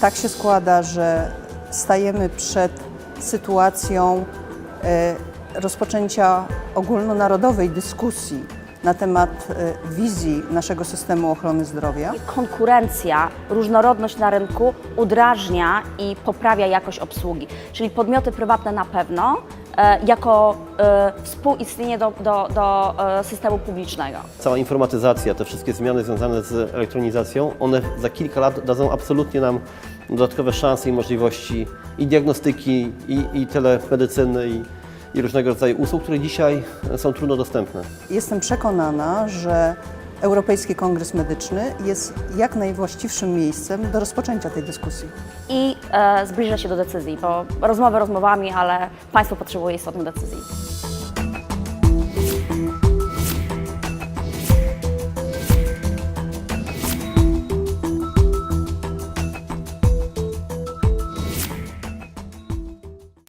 Tak się składa, że stajemy przed sytuacją e, rozpoczęcia ogólnonarodowej dyskusji na temat e, wizji naszego systemu ochrony zdrowia. Konkurencja, różnorodność na rynku udrażnia i poprawia jakość obsługi. Czyli podmioty prywatne na pewno, e, jako e, współistnienie do, do, do systemu publicznego. Cała informatyzacja, te wszystkie zmiany związane z elektronizacją, one za kilka lat dadzą absolutnie nam dodatkowe szanse i możliwości i diagnostyki, i, i telemedycyny, i, i różnego rodzaju usług, które dzisiaj są trudno dostępne. Jestem przekonana, że Europejski Kongres Medyczny jest jak najwłaściwszym miejscem do rozpoczęcia tej dyskusji. I e, zbliża się do decyzji, bo rozmowy rozmowami, ale państwo potrzebuje istotnych decyzji.